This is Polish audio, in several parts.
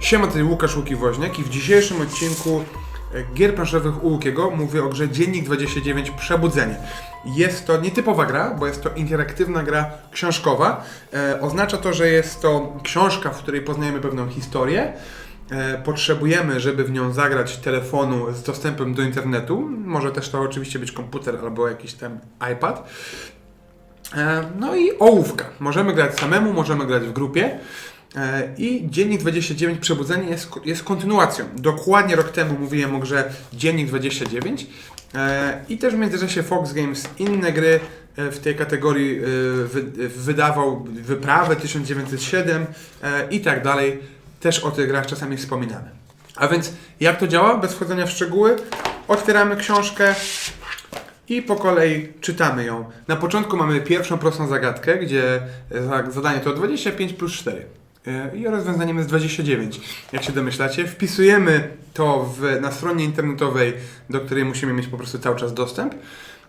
Siema, tutaj Łukasz Łuki-Woźniak i w dzisiejszym odcinku e, gier planszowych Łukiego mówię o grze Dziennik 29 Przebudzenie. Jest to nietypowa gra, bo jest to interaktywna gra książkowa. E, oznacza to, że jest to książka, w której poznajemy pewną historię. E, potrzebujemy, żeby w nią zagrać telefonu z dostępem do internetu. Może też to oczywiście być komputer albo jakiś tam iPad. E, No i ołówka. Możemy grać samemu, możemy grać w grupie. E, I Dziennik 29 Przebudzenie jest, jest kontynuacją. Dokładnie rok temu mówiłem o grze Dziennik 29 e, i też w międzyczasie Fox Games inne gry e, w tej kategorii wy, wydawał Wyprawę 1907 e, i tak dalej. Też o tych grach czasami wspominamy. A więc jak to działa? Bez wchodzenia w szczegóły. Otwieramy książkę, i po kolei czytamy ją. Na początku mamy pierwszą prostą zagadkę, gdzie za- zadanie to 25 plus 4. E, I rozwiązaniem jest 29. Jak się domyślacie, wpisujemy to w, na stronie internetowej, do której musimy mieć po prostu cały czas dostęp.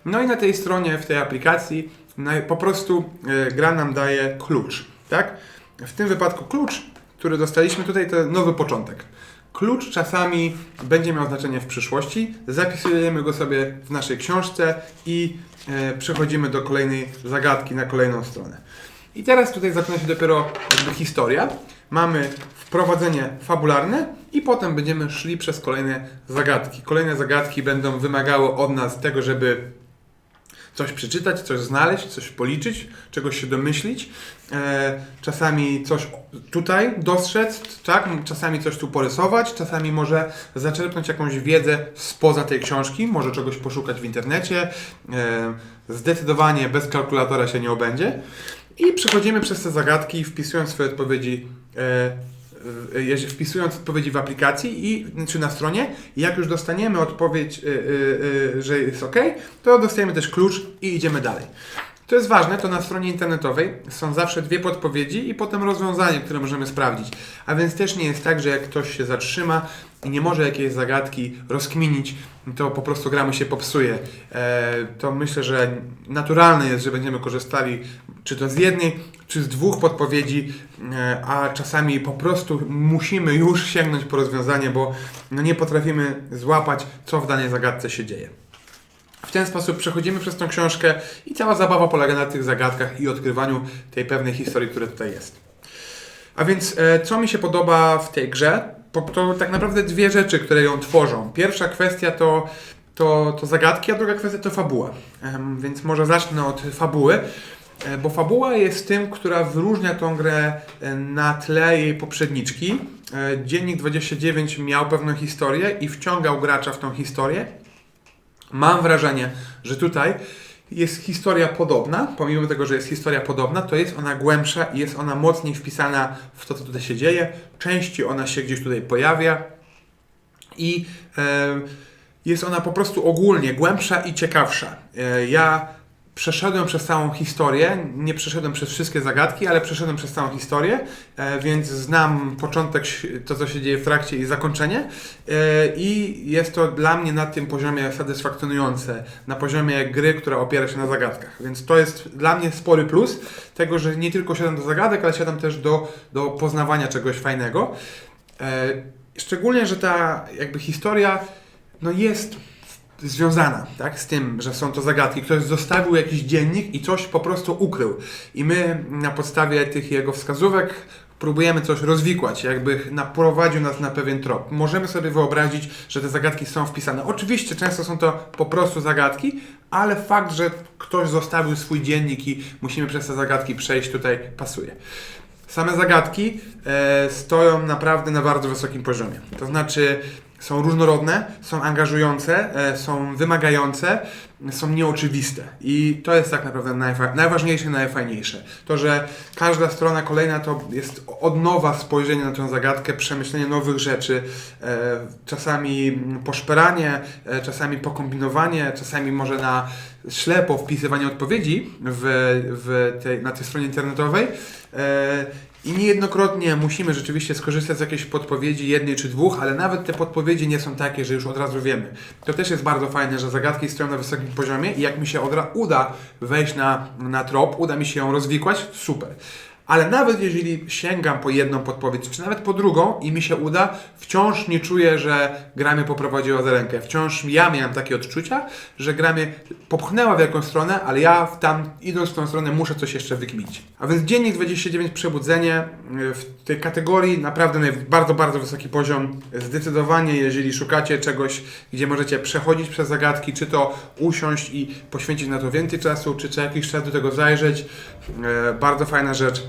No i na tej stronie, w tej aplikacji, po prostu e, gra nam daje klucz. Tak? W tym wypadku klucz, który dostaliśmy tutaj, to nowy początek. Klucz czasami będzie miał znaczenie w przyszłości. Zapisujemy go sobie w naszej książce i e, przechodzimy do kolejnej zagadki na kolejną stronę. I teraz tutaj zaczyna się dopiero jakby historia. Mamy wprowadzenie fabularne i potem będziemy szli przez kolejne zagadki. Kolejne zagadki będą wymagały od nas tego, żeby coś przeczytać, coś znaleźć, coś policzyć, czegoś się domyślić. E, czasami coś tutaj dostrzec, tak? Czasami coś tu porysować, czasami może zaczerpnąć jakąś wiedzę spoza tej książki, może czegoś poszukać w internecie. E, zdecydowanie bez kalkulatora się nie obędzie. I przechodzimy przez te zagadki, wpisując swoje odpowiedzi e, jeżeli wpisując odpowiedzi w aplikacji i czy na stronie, jak już dostaniemy odpowiedź, y, y, y, że jest OK, to dostajemy też klucz i idziemy dalej. To jest ważne, to na stronie internetowej są zawsze dwie podpowiedzi i potem rozwiązanie, które możemy sprawdzić. A więc też nie jest tak, że jak ktoś się zatrzyma i nie może jakiejś zagadki rozkminić, to po prostu gra mu się popsuje. E, to myślę, że naturalne jest, że będziemy korzystali czy to z jednej, czy z dwóch podpowiedzi, e, a czasami po prostu musimy już sięgnąć po rozwiązanie, bo no nie potrafimy złapać, co w danej zagadce się dzieje. W ten sposób przechodzimy przez tą książkę i cała zabawa polega na tych zagadkach i odkrywaniu tej pewnej historii, która tutaj jest. A więc e, co mi się podoba w tej grze? To tak naprawdę dwie rzeczy, które ją tworzą. Pierwsza kwestia to, to, to zagadki, a druga kwestia to fabuła. Więc może zacznę od fabuły. E, Bo fabuła jest tym, która wyróżnia tą grę e, na tle jej poprzedniczki. Dziennik 29 miał pewną historię i wciągał gracza w tą historię. Mam wrażenie, że tutaj jest historia podobna, pomimo tego, że jest historia podobna, to jest ona głębsza i jest ona mocniej wpisana w to, co tutaj się dzieje. Częściej ona się gdzieś tutaj pojawia i e, jest ona po prostu ogólnie głębsza i ciekawsza. E, ja przeszedłem przez całą historię, nie przeszedłem przez wszystkie zagadki, ale przeszedłem przez całą historię, e, więc znam początek, to co się dzieje w trakcie i zakończenie e, i jest to dla mnie na tym poziomie satysfakcjonujące, na poziomie gry, która opiera się na zagadkach, więc to jest dla mnie spory plus tego, że nie tylko siadam do zagadek, ale siadam też do, do poznawania czegoś fajnego. E, Szczególnie, że ta jakby historia no jest związana tak, z tym, że są to zagadki. Ktoś zostawił jakiś dziennik i coś po prostu ukrył. I my na podstawie tych jego wskazówek próbujemy coś rozwikłać, jakby naprowadził nas na pewien trop. Możemy sobie wyobrazić, że te zagadki są wpisane. Oczywiście często są to po prostu zagadki, ale fakt, że ktoś zostawił swój dziennik i musimy przez te zagadki przejść tutaj pasuje. Same zagadki e, stoją naprawdę na bardzo wysokim poziomie. To znaczy są różnorodne, są angażujące, e, są wymagające, są nieoczywiste. I to jest tak naprawdę najfa- najważniejsze najfajniejsze. To, że każda strona kolejna to jest od nowa spojrzenie na tę zagadkę, przemyślenie nowych rzeczy, e, czasami poszperanie, e, czasami pokombinowanie, czasami może na ślepo wpisywanie odpowiedzi w, w tej, na tej stronie internetowej. E, I niejednokrotnie musimy rzeczywiście skorzystać z jakiejś podpowiedzi, jednej czy dwóch, ale nawet te podpowiedzi nie są takie, że już od razu wiemy. To też jest bardzo fajne, że zagadki stoją na wysokim poziomie i jak mi się od ra- uda wejść na, na trop, uda mi się ją rozwikłać, super. Ale nawet jeżeli sięgam po jedną podpowiedź, czy nawet po drugą i mi się uda, wciąż nie czuję, że gra mnie poprowadziła za rękę. Wciąż ja miałem takie odczucia, że gra mnie popchnęła w jakąś stronę, ale ja w tam, idąc w tą stronę, muszę coś jeszcze wykminić. A więc Dziennik 29 Przebudzenie y, w tej kategorii naprawdę bardzo, bardzo wysoki poziom. Zdecydowanie, jeżeli szukacie czegoś, gdzie możecie przechodzić przez zagadki, czy to usiąść i poświęcić na to więcej czasu, czy co jakiś czas do tego zajrzeć, e, bardzo fajna rzecz.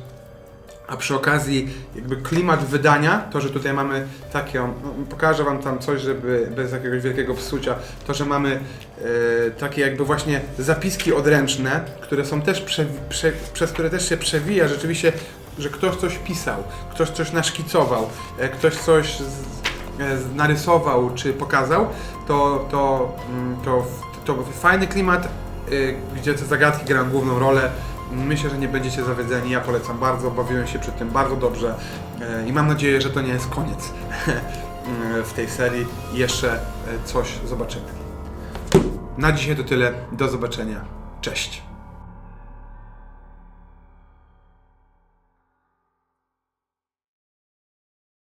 A przy okazji, jakby klimat wydania, to, że tutaj mamy takie, pokażę Wam tam coś, żeby bez jakiegoś wielkiego psucia, to, że mamy e, takie jakby właśnie zapiski odręczne, które są też, prze, prze, przez które też się przewija rzeczywiście, że ktoś coś pisał, ktoś coś naszkicował, e, ktoś coś z, e, narysował czy pokazał, to, to, mm, to, to fajny klimat, y, gdzie te zagadki grają główną rolę. Myślę, że nie będziecie zawiedzeni. Ja polecam bardzo, bawiłem się przy tym bardzo dobrze y, i mam nadzieję, że to nie jest koniec y, w tej serii. Jeszcze y, coś zobaczymy. Na dzisiaj to tyle. Do zobaczenia. Cześć.